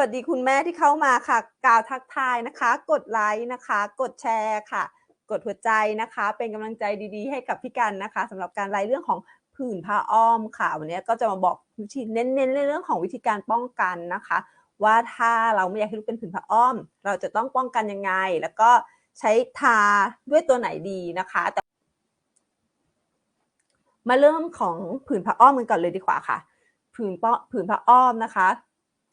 วัสดีคุณแม่ที่เข้ามาค่ะ กล่าวทักทายนะคะ กดไลค์นะคะ กดแชร์ค่ะ กดหัวใจนะคะ เป็นกำลังใจดีๆ ให้กับพี่กันนะคะสำหรับการไลฟ์เรื่องของผื่นผ้าอ้อมค่ะวันนี้ก็จะมาบอกวิธีเน้นๆในเรื่องของวิธีการป้องกันนะคะ ว่าถ้าเราไม่อยากให้ลูกเป็นผื่นผ้าอ้อม เราจะต้องป้องกันยังไง แล้วก็ใช้ทาด้วยตัวไหนดีนะคะแต่มาเริ่มของผื่นผ้าอ้อมกันก่อนเลยดีกว่าค่ะ ผืนป้อผืนผ้าอ้อมนะคะ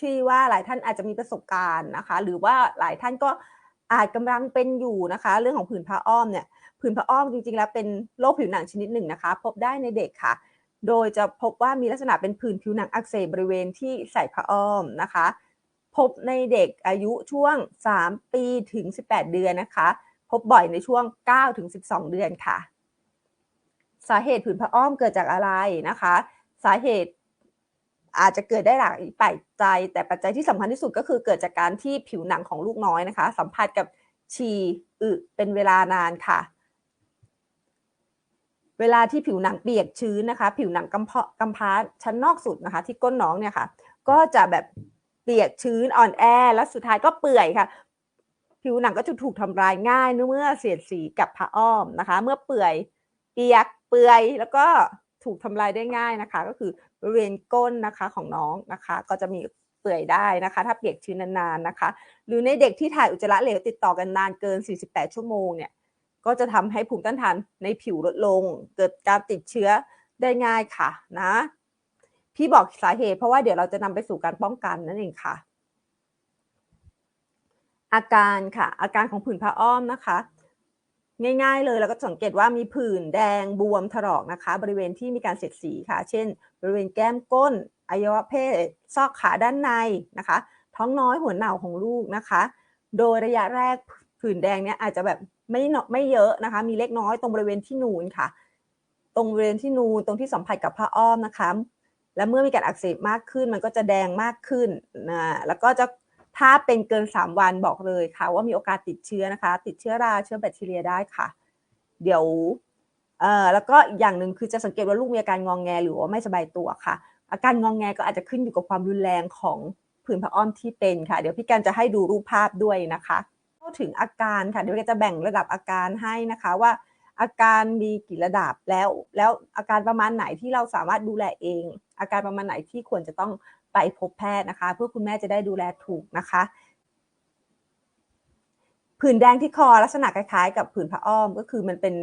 ที่ว่าหลายท่านอาจจะมีประสบการณ์นะคะ หรือว่าหลายท่านก็อาจกำลังเป็นอยู่นะคะ เรื่องของผื่นผ้าอ้อมเนี่ยผื่นผ้าอ้อมจริงๆแล้วเป็นโรคผิวหนังชนิดหนึ่งนะคะ พบได้ในเด็กค่ะ โดยจะพบว่ามีลักษณะเป็นผื่นผิวหนังอักเสบบริเวณที่ใส่ผ้าอ้อมนะคะ พบในเด็กอายุช่วง 3 ปีถึง 18 เดือนนะคะ พบบ่อยในช่วง 9 ถึง 12 เดือนค่ะ สาเหตุผื่นผ้าอ้อมเกิดจากอะไรนะคะ สาเหตุ อาจจะเกิดได้หลากปัจจัย แต่ปัจจัยที่สำคัญที่สุดก็คือเกิดจากการที่ผิวหนังของลูกน้อยนะคะ สัมผัสกับฉี่อึเป็นเวลานานค่ะ เวลาที่ผิวหนังเปียกชื้นนะคะ ผิวหนังกำเพาะกำพร้าชั้นนอกสุดนะคะ ที่ก้นน้องเนี่ยค่ะ ก็จะแบบเปียกชื้นอ่อนแอ แล้วสุดท้ายก็เปื่อยค่ะ ผิวหนังก็จะถูกทำลายง่ายเมื่อเสียดสีกับผ้าอ้อมนะคะ เมื่อเปื่อยเปียกเปื่อยแล้วก็ถูกทำลายได้ง่ายนะคะ ก็คือ บริเวณก้นนะคะของน้องนะคะ ก็จะมีเปื่อยได้นะคะ ถ้าเปียกชื้นนานๆนะคะ หรือในเด็กที่ถ่ายอุจจาระเหลวติดต่อกันนานเกิน 48 ชั่วโมงเนี่ยก็จะทำให้ภูมิต้านทานในผิวลดลง เกิดการติดเชื้อได้ง่ายค่ะนะ พี่บอกสาเหตุเพราะว่าเดี๋ยวเราจะนำไปสู่การป้องกันนั่นเองค่ะ อาการค่ะ อาการของผื่นผ้าอ้อมนะคะ ง่าย ๆ เลยเราก็สังเกตว่ามีผื่นแดงบวมถลอกนะคะ บริเวณที่มีการเสียดสีค่ะ เช่น บริเวณแก้มก้นอวัยวะเพศซอกขาด้านในนะคะ ท้องน้อยหัวเหน่าของลูกนะคะ โดยระยะแรกผื่นแดงเนี่ยอาจจะแบบไม่ไม่เยอะนะคะ มีเล็กน้อยตรงบริเวณที่นูนค่ะ ตรงบริเวณที่นูนตรงที่สัมผัสกับผ้าอ้อมนะคะ และเมื่อมีการอักเสบมากขึ้นมันก็จะแดงมากขึ้นนะแล้วก็จะ ถ้าเป็นเกิน 3 วันบอกเลยค่ะ ว่ามีโอกาสติดเชื้อนะคะ ติดเชื้อราเชื้อแบคทีเรียได้ค่ะ เดี๋ยวเอ่อแล้วก็อย่างหนึ่งคือจะสังเกตว่าลูกมีอาการงองแงหรือว่าไม่สบายตัวค่ะ อาการงองแงก็อาจจะขึ้นอยู่กับความรุนแรงของผื่นผ้าอ้อมที่เป็นค่ะ เดี๋ยวพี่กันจะให้ดูรูปภาพด้วยนะคะเข้าถึงอาการค่ะ เดี๋ยวเราจะแบ่งระดับอาการให้นะคะว่าอาการมีกี่ระดับแล้ว แล้วอาการประมาณไหนที่เราสามารถดูแลเอง อาการประมาณไหนที่ควรจะต้อง ไปพบแพทย์นะคะ เพื่อคุณแม่จะได้ดูแลถูกนะคะผื่นแดงที่คอลักษณะคล้ายๆ กับผื่นผ้าอ้อมก็คือมันเป็น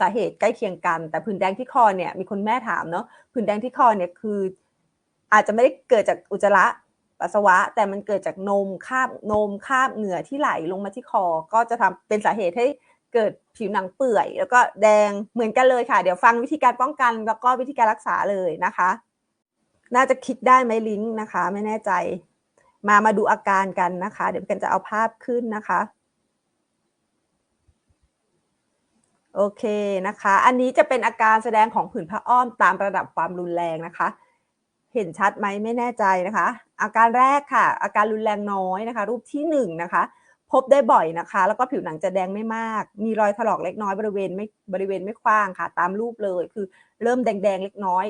สาเหตุใกล้เคียงกัน แต่ผื่นแดงที่คอเนี่ยมีคนแม่ถามเนาะผื่นแดงที่คอเนี่ยคือ อาจจะไม่ได้เกิดจากอุจจาระปัสสาวะ แต่มันเกิดจากนมคาบนมคาบเหงื่อที่ไหลลงมาที่คอ ก็จะทำเป็นสาเหตุให้เกิดผิวหนังเปื่อย แล้วก็แดงเหมือนกันเลยค่ะ เดี๋ยวฟังวิธีการป้องกันแล้วก็วิธีการรักษาเลยนะคะ น่าจะคลิกได้ไหมลิงก์นะคะ ไม่แน่ใจ มามาดูอาการกันนะคะ เดี๋ยวกันจะเอาภาพขึ้นนะคะ โอเคนะคะ อันนี้จะเป็นอาการแสดงของผื่นผ้าอ้อมตามระดับความรุนแรงนะคะ เห็นชัดไหมไม่แน่ใจนะคะ อาการแรกค่ะ อาการรุนแรงน้อยนะคะ รูปที่หนึ่งนะคะพบได้บ่อยนะคะ แล้วก็ผิวหนังจะแดงไม่มาก มีรอยถลอกเล็กน้อยบริเวณไม่บริเวณไม่กว้างค่ะ ตามรูปเลยคือเริ่มแดงๆเล็กน้อย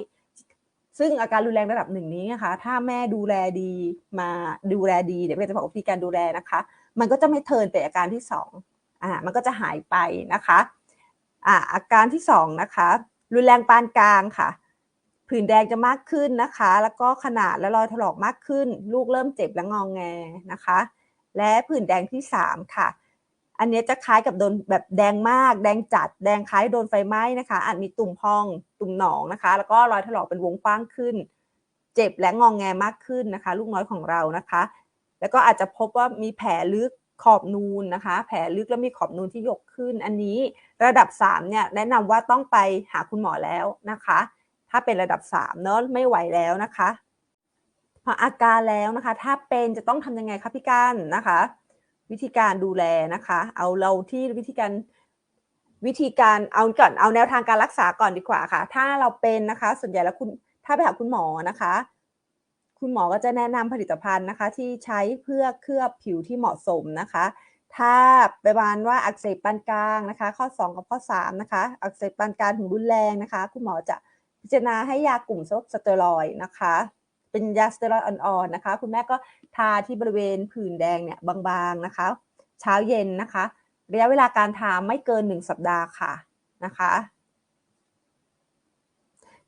ซึ่งอาการรุนแรงระดับหนึ่งนี้นะคะ ถ้าแม่ดูแลดีมาดูแลดีเดี๋ยวเราจะบอกวิธีการดูแลนะคะ มันก็จะไม่เทินไปอาการที่สองอ่ามันก็จะหายไปนะคะอ่าอาการที่สองนะคะรุนแรงปานกลางค่ะผื่นแดงจะมากขึ้นนะคะ แล้วก็ขนาดและรอยถลอกมากขึ้น ลูกเริ่มเจ็บและงองแงนะคะ และผื่นแดงที่สามค่ะ อันนี้จะคล้ายกับโดนแบบแดงมาก แดงจัด แดงคล้ายโดนไฟไหม้นะคะ อาจมีตุ่มพอง ตุ่มหนองนะคะ แล้วก็รอยถลอกเป็นวงกว้างขึ้น เจ็บและงองแงมากขึ้นนะคะ ลูกน้อยของเรานะคะ แล้วก็อาจจะพบว่ามีแผลลึกขอบนูนนะคะ แผลลึกแล้วมีขอบนูนที่ยกขึ้น อันนี้ระดับ3เนี่ยแนะนำว่าต้องไปหาคุณหมอแล้วนะคะ ถ้าเป็นระดับ3เนอะไม่ไหวแล้วนะคะพออาการแล้วนะคะ ถ้าเป็นจะต้องทำยังไงคะพี่การนะคะ วิธีการดูแลนะคะ เอาเราที่วิธีการวิธีการเอาก่อนเอาแนวทางการรักษาก่อนดีกว่าค่ะ ถ้าเราเป็นนะคะ ส่วนใหญ่แล้วคุณถ้าไปหาคุณหมอนะคะ คุณหมอก็จะแนะนำผลิตภัณฑ์นะคะ ที่ใช้เพื่อเคลือบผิวที่เหมาะสมนะคะ ถ้าประมาณว่าอักเสบปานกลางนะคะ ข้อ 2 กับข้อ 3 นะคะ อักเสบปานกลางถึงรุนแรงนะคะ คุณหมอจะพิจารณาให้ยากลุ่มสเตียรอยด์นะคะ เป็นยาสเตียรอยด์อ่อนๆนะคะ คุณแม่ก็ทาที่บริเวณผื่นแดงเนี่ยบางๆนะคะ เช้าเย็นนะคะ ระยะเวลาการทาไม่เกิน 1 สัปดาห์ค่ะนะคะ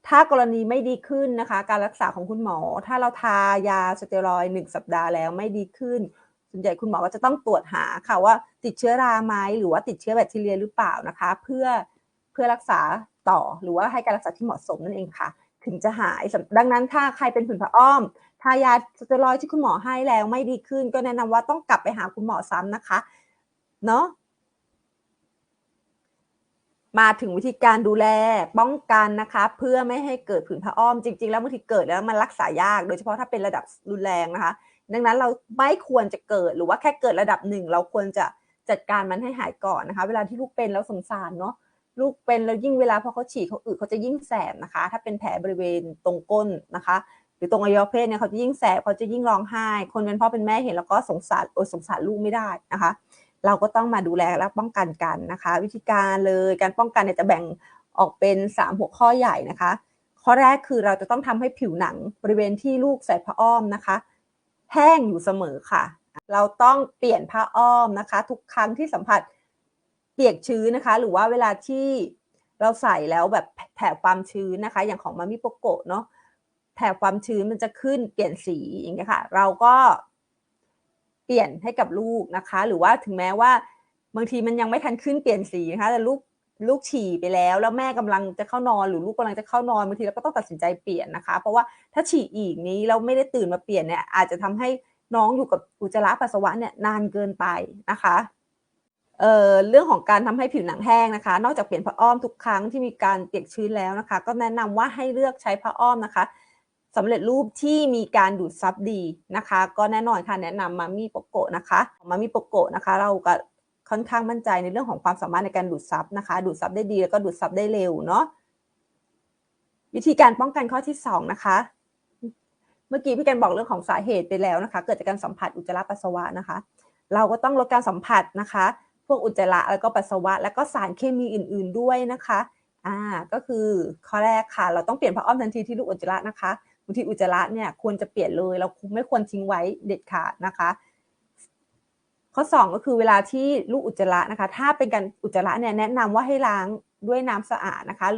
ถ้ากรณีไม่ดีขึ้นนะคะ การรักษาของคุณหมอ ถ้าเราทายาสเตียรอยด์หนึ่งสัปดาห์แล้วไม่ดีขึ้นส่วนใหญ่คุณหมอก็จะต้องตรวจหาค่ะว่าติดเชื้อราไหมหรือว่าติดเชื้อแบคทีเรียหรือเปล่านะคะ เพื่อเพื่อรักษาต่อหรือว่าให้การรักษาที่เหมาะสมนั่นเองค่ะ ถึงจะหาย ดังนั้นถ้าใครเป็นผื่นผะอ้อม ทายาสเตียรอยดที่คุณหมอให้แล้วไม่ดีขึ้น ก็แนะนำว่าต้องกลับไปหาคุณหมอซ้ำนะคะ เนาะมาถึงวิธีการดูแลป้องกันนะคะ เพื่อไม่ให้เกิดผื่นผ้าอ้อมจริง ๆ แล้วบางทีเกิดแล้วมันรักษายาก โดยเฉพาะถ้าเป็นระดับรุนแรงนะคะ ดังนั้นเราไม่ควรจะเกิดหรือว่าแค่เกิดระดับหนึ่งเราควรจะจัดการมันให้หายก่อนนะคะ เวลาที่ลูกเป็นแล้วสงสารเนาะ ลูกเป็นแล้วยิ่งเวลาพอเขาฉี่เขาอึเขาจะยิ่งแสบนะคะ ถ้าเป็นแผลบริเวณตรงก้นนะคะ หรือตรงอวัยวะเพศเนี่ยเขาจะยิ่งแสบเขาจะยิ่งร้องไห้ คนเป็นพ่อเป็นแม่เห็นแล้วก็สงสารโอ้สงสารลูกไม่ได้นะคะ เราก็ต้องมาดูแลและป้องกันกันนะคะ วิธีการเลยการป้องกันเนี่ยจะแบ่งออกเป็น 3 หัวข้อใหญ่นะคะ ข้อแรกคือเราจะต้องทำให้ผิวหนังบริเวณที่ลูกใส่ผ้าอ้อมนะคะ แห้งอยู่เสมอค่ะ เราต้องเปลี่ยนผ้าอ้อมนะคะ ทุกครั้งที่สัมผัส เปียกชื้นนะคะ หรือว่าเวลาที่เราใส่แล้วแบบแถบความชื้นนะคะ อย่างของมามิโปโกะเนาะแถบความชื้นมันจะขึ้นเปลี่ยนสีอย่างเงี้ยค่ะ เราก็เปลี่ยนให้กับลูกนะคะ หรือว่าถึงแม้ว่าบางทีมันยังไม่ทันขึ้นเปลี่ยนสีนะคะแต่ลูกลูกฉี่ไปแล้ว แล้วแม่กำลังจะเข้านอนหรือลูกกำลังจะเข้านอนบางทีเราก็ต้องตัดสินใจเปลี่ยนนะคะ เพราะว่าถ้าฉี่อีกนี้เราไม่ได้ตื่นมาเปลี่ยนเนี่ยอาจจะทำให้น้องอยู่กับอุจจาระปัสสาวะเนี่ยนานเกินไปนะคะ เเรื่องของการทำให้ผิวหนังแห้งนะคะ นอกจากเปลี่ยนผ้าอ้อมทุกครั้งที่มีการเปียกชื้นแล้วนะคะ ก็แนะนำว่าให้เลือกใช้ผ้าอ้อมนะคะสำเร็จรูปที่มีการดูดซับดีนะคะ ก็แน่นอนค่ะแนะนำมามีโปโกะนะคะมามีโปโกะนะคะ เราก็ค่อนข้างมั่นใจในเรื่องของความสามารถในการดูดซับนะคะ ดูดซับได้ดีแล้วก็ดูดซับได้เร็วเนาะวิธีการป้องกันข้อที่2นะคะ เมื่อกี้พี่แกนบอกเรื่องของสาเหตุไปแล้วนะคะ เกิดจากการสัมผัสอุจจาระปัสสาวะนะคะ เราก็ต้องลดการสัมผัสนะคะ พวกอุจจาระแล้วก็ปัสสาวะ แล้วก็สารเคมีอื่น ๆด้วยนะคะอ่าก็คือข้อแรกค่ะ เราต้องเปลี่ยนผ้าอ้อมทันทีที่ลูกอุจจาระนะคะบางทีอุจจาระเนี่ยควรจะเปลี่ยนเลย เราไม่ควรทิ้งไว้เด็ดขาดนะคะ ข้อ 2 ก็คือเวลาที่ลูกอุจจาระนะคะ ถ้าเป็นการอุจจาระเนี่ยแนะนำว่าให้ล้างด้วยน้ำสะอาดนะคะ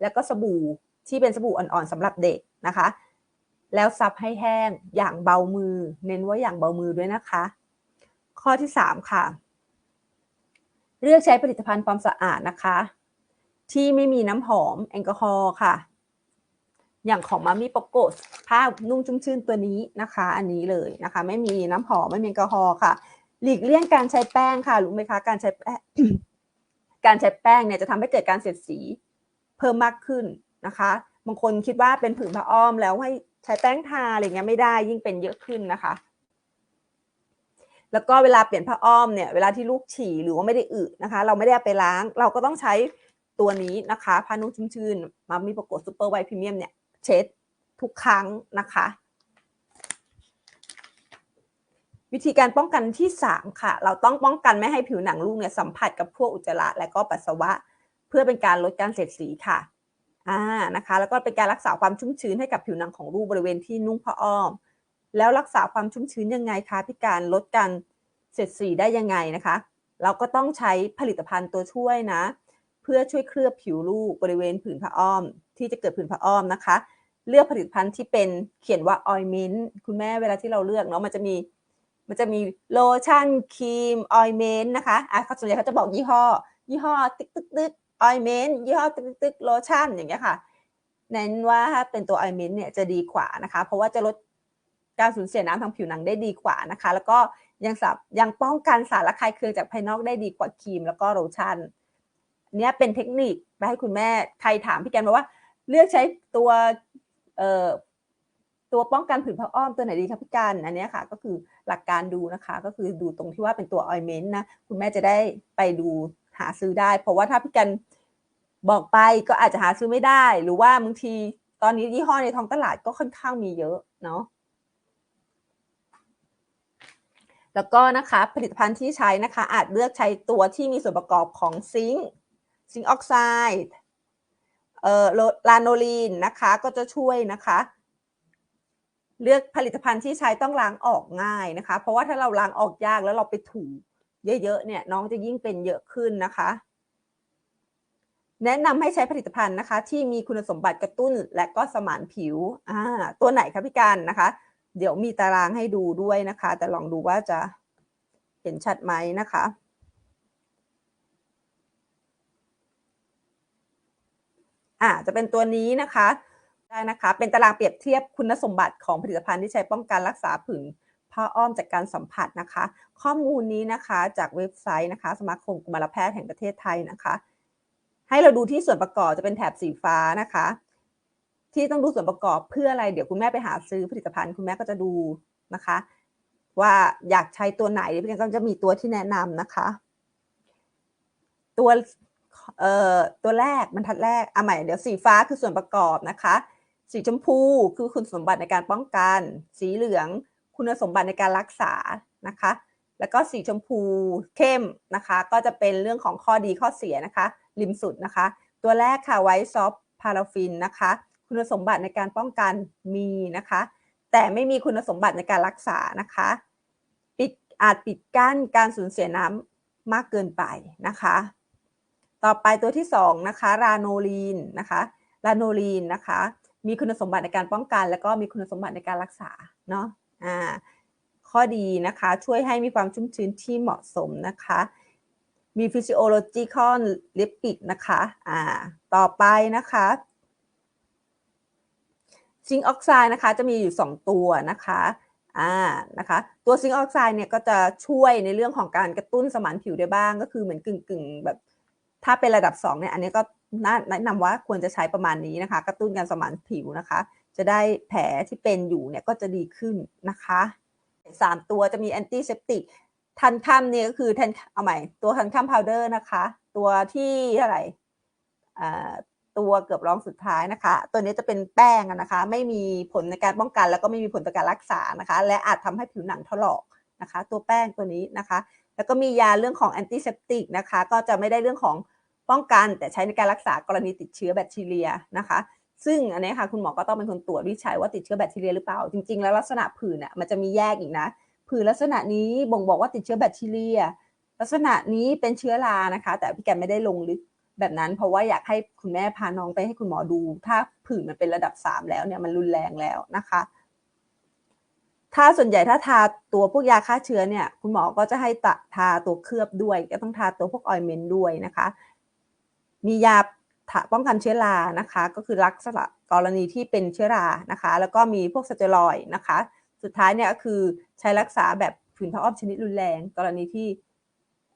แล้วก็สบู่ที่เป็นสบู่อ่อนๆสำหรับเด็กนะคะ แล้วซับให้แห้งอย่างเบามือ เน้นว่าอย่างเบามือด้วยนะคะ ข้อที่ 3 ค่ะ เลือกใช้ผลิตภัณฑ์ความสะอาดนะคะ ที่ไม่มีน้ำหอมแอลกอฮอล์ค่ะ อย่างของมามีโปโกสผ้านุ่งชุ่มชื่นตัวนี้นะคะ อันนี้เลยนะคะ ไม่มีน้ำหอมไม่มีแอลกอฮอล์ค่ะ หลีกเลี่ยงการใช้แป้งค่ะรู้ไหมคะการใช้แป้งการใช้แป้งเนี่ยจะทำให้เกิดการเสียดสีเพิ่มมากขึ้นนะคะบางคนคิดว่าเป็นผื่นผ้าอ้อมแล้วให้ใช้แป้งทาอะไรเงี้ยไม่ได้ยิ่งเป็นเยอะขึ้นนะคะ แล้วก็เวลาเปลี่ยนผ้าอ้อมเนี่ยเวลาที่ลูกฉี่หรือว่าไม่ได้อึนะคะ เราไม่ได้ไปล้าง เราก็ต้องใช้ตัวนี้นะคะผ้านุ่งชุ่มชื่นมามีปรากฏซูเปอร์ไวท์พรีเมียมเนี่ยเช็ดทุกครั้งนะคะ วิธีการป้องกันที่ 3 ค่ะ เราต้องป้องกันไม่ให้ผิวหนังลูกเนี่ยสัมผัสกับพวกอุจจาระและก็ปัสสาวะ เพื่อเป็นการลดการเสียดสีค่ะอ่านะคะ แล้วก็เป็นการรักษาความชุ่มชื้นให้กับผิวหนังของลูกบริเวณที่นุ่งผ้าอ้อม แล้วรักษาความชุ่มชื้นยังไงคะพี่การลดการเสียดสีได้ยังไงนะคะ เราก็ต้องใช้ผลิตภัณฑ์ตัวช่วยนะ เพื่อช่วยเคลือบผิวลูกบริเวณผืนผ้าอ้อม ที่จะเกิดผื่นผ้าอ้อมนะคะ เลือกผลิตภัณฑ์ที่เป็นเขียนว่าออยเมนต์คุณแม่เวลาที่เราเลือกเนาะมันจะมีมันจะมีโลชั่นครีมออยเมนต์นะคะอะเขาส่วนใหญ่เขาจะบอกยี่ห้อ ยี่ห้อตึกตึกตึกออยเมนต์ยี่ห้อตึกตึกตึกโลชั่นอย่างเงี้ยค่ะเน้นว่าถ้าเป็นตัวออยเมนต์เนี่ยจะดีกว่านะคะ เพราะว่าจะลด การสูญเสียน้ำทางผิวหนังได้ดีกว่านะคะ แล้วก็ยังสับยังป้องกันสารละคายเคืองจากภายนอกได้ดีกว่าครีม แล้วก็โลชั่นเนี้ยเป็นเทคนิคไปให้คุณแม่ใครถามพี่แกนมาว่า เลือกใช้ตัวเอ่อตัวป้องกันผื่นผ้าอ้อมตัวไหนดีครับพี่การอันนี้ค่ะ ก็คือหลักการดูนะคะ ก็คือดูตรงที่ว่าเป็นตัวออยเมนต์นะคุณแม่จะได้ไปดูหาซื้อได้ เพราะว่าถ้าพี่กันบอกไปก็อาจจะหาซื้อไม่ได้ หรือว่าบางทีตอนนี้ยี่ห้อในท้องตลาดก็ค่อนข้างมีเยอะเนาะ แล้วก็นะคะผลิตภัณฑ์ที่ใช้นะคะ อาจเลือกใช้ตัวที่มีส่วนประกอบของซิงค์ซิงค์ออกไซด์เอ่อลาโนลีนนะคะก็จะช่วยนะคะ เลือกผลิตภัณฑ์ที่ใช้ต้องล้างออกง่ายนะคะ เพราะว่าถ้าเราล้างออกยากแล้วเราไปถูเยอะๆเนี่ยน้องจะยิ่งเป็นเยอะขึ้นนะคะ แนะนำให้ใช้ผลิตภัณฑ์นะคะ ที่มีคุณสมบัติกระตุ้นและก็สมานผิวอ่าตัวไหนคะพี่การนะคะ เดี๋ยวมีตารางให้ดูด้วยนะคะ แต่ลองดูว่าจะเห็นชัดไหมนะคะอ่าจะเป็นตัวนี้นะคะได้นะคะ เป็นตารางเปรียบเทียบคุณสมบัติของผลิตภัณฑ์ที่ใช้ป้องกันรักษาผื่นผ้าอ้อมจากการสัมผัสนะคะ ข้อมูลนี้นะคะจากเว็บไซต์นะคะ สมาคมกุมารแพทย์แห่งประเทศไทยนะคะ ให้เราดูที่ส่วนประกอบจะเป็นแถบสีฟ้านะคะ ที่ต้องดูส่วนประกอบเพื่ออะไร เดี๋ยวคุณแม่ไปหาซื้อผลิตภัณฑ์ คุณแม่ก็จะดูนะคะ ว่าอยากใช้ตัวไหนพี่กันก็จะมีตัวที่แนะนำนะคะ ตัวเอ่อตัวแรกบรรทัดแรกอะใหม่เดี๋ยวสีฟ้าคือส่วนประกอบนะคะ สีชมพูคือคุณสมบัติในการป้องกัน สีเหลืองคุณสมบัติในการรักษานะคะ แล้วก็สีชมพูเข้มนะคะ ก็จะเป็นเรื่องของข้อดีข้อเสียนะคะ ริมสุดนะคะ ตัวแรกค่ะไวท์ซอฟพาราฟินนะคะ คุณสมบัติในการป้องกันมีนะคะ แต่ไม่มีคุณสมบัติในการรักษานะคะ ปิดอาจปิดกั้นการสูญเสียน้ำมากเกินไปนะคะ ต่อไปตัวที่2นะคะราโนลีนนะคะราโนลีนนะคะ มีคุณสมบัติในการป้องกัน แล้วก็มีคุณสมบัติในการรักษาเนาะอ่าข้อดีนะคะช่วยให้มีความชุ่มชื้นที่เหมาะสมนะคะ มี physiological lipid นะคะอ่าต่อไปนะคะ ซิงค์ออกไซด์นะคะจะมีอยู่ 2 ตัวนะคะอ่านะคะตัวซิงค์ออกไซด์เนี่ยก็จะช่วยในเรื่องของการกระตุ้นสมานผิวได้บ้าง ก็คือเหมือนกึ่งกึ่งแบบ ถ้าเป็นระดับ2เนี่ยอันนี้ก็แนะนำว่าควรจะใช้ประมาณนี้นะคะ กระตุ้นการสมานผิวนะคะ จะได้แผลที่เป็นอยู่เนี่ยก็จะดีขึ้นนะคะสามตัวจะมีแอนตี้เซปติกทันคัมเนี่ยก็คือทันเอาใหม่ตัวทันคัมพาวเดอร์นะคะ ตัวที่เท่าไหร่ ตัวเกือบรองสุดท้ายนะคะ ตัวนี้จะเป็นแป้งนะคะ ไม่มีผลในการป้องกัน แล้วก็ไม่มีผลต่อการรักษานะคะ และอาจทำให้ผิวหนังถลอกนะคะ ตัวแป้งตัวนี้นะคะ แล้วก็มียาเรื่องของแอนตี้เซปติกนะคะ ก็จะไม่ได้เรื่องของป้องกัน แต่ใช้ในการรักษากรณีติดเชื้อแบคทีเรียนะคะ ซึ่งอันนี้ค่ะคุณหมอก็ต้องเป็นคนตรวจวิจัยว่าติดเชื้อแบคทีเรียหรือเปล่า จริง ๆ แล้วลักษณะผื่นอะมันจะมีแยกอีกนะ ผื่นลักษณะนี้บ่งบอกว่าติดเชื้อแบคทีเรีย ลักษณะนี้เป็นเชื้อรานะคะ แต่พี่แกไม่ได้ลงลึก แบบนั้นเพราะว่าอยากให้คุณแม่พาน้องไปให้คุณหมอดู ถ้าผื่นมันเป็นระดับ 3 แล้วเนี่ยมันรุนแรงแล้วนะคะถ้าส่วนใหญ่ถ้าทาตัวพวกยาฆ่าเชื้อเนี่ยคุณหมอก็จะให้ตทาตัวเคลือบด้วย ก็ต้องทาตัวพวกออยเมนด้วยนะคะ มียาป้องกันเชื้อรานะคะ ก็คือรักษากรณีที่เป็นเชื้อรานะคะ แล้วก็มีพวกสเตียรอยนะคะ สุดท้ายเนี่ยก็คือใช้รักษาแบบผื่นผ้าอ้อมชนิดรุนแรง กรณีที่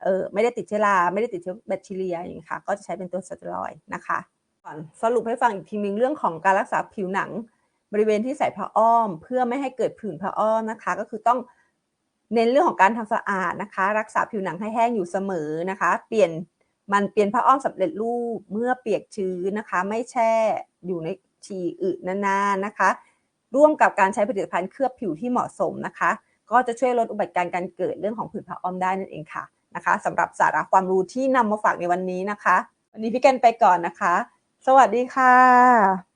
เออไม่ได้ติดเชื้อราไม่ได้ติดเชื้อแบคทีเรียอย่างนี้ค่ะ ก็จะใช้เป็นตัวสเตียรอยนะคะก่อนสรุปให้ฟังอีกทีนึงเรื่องของการรักษาผิวหนัง บริเวณที่ใส่ผ้าอ้อม เพื่อไม่ให้เกิดผื่นผ้าอ้อมนะคะ ก็คือต้องเน้นเรื่องของการทำสะอาดนะคะ รักษาผิวหนังให้แห้งอยู่เสมอนะคะ เปลี่ยนมันเปลี่ยนผ้าอ้อมสำเร็จรูปเมื่อเปียกชื้นนะคะ ไม่แช่อยู่ในฉี่อึนานๆนะคะ ร่วมกับการใช้ผลิตภัณฑ์เคลือบผิวที่เหมาะสมนะคะ ก็จะช่วยลดอุบัติการการเกิดเรื่องของผื่นผ้าอ้อมได้นั่นเองค่ะ นะคะสำหรับสาระความรู้ที่นำมาฝากในวันนี้นะคะ วันนี้พี่แกนไปก่อนนะคะ สวัสดีค่ะ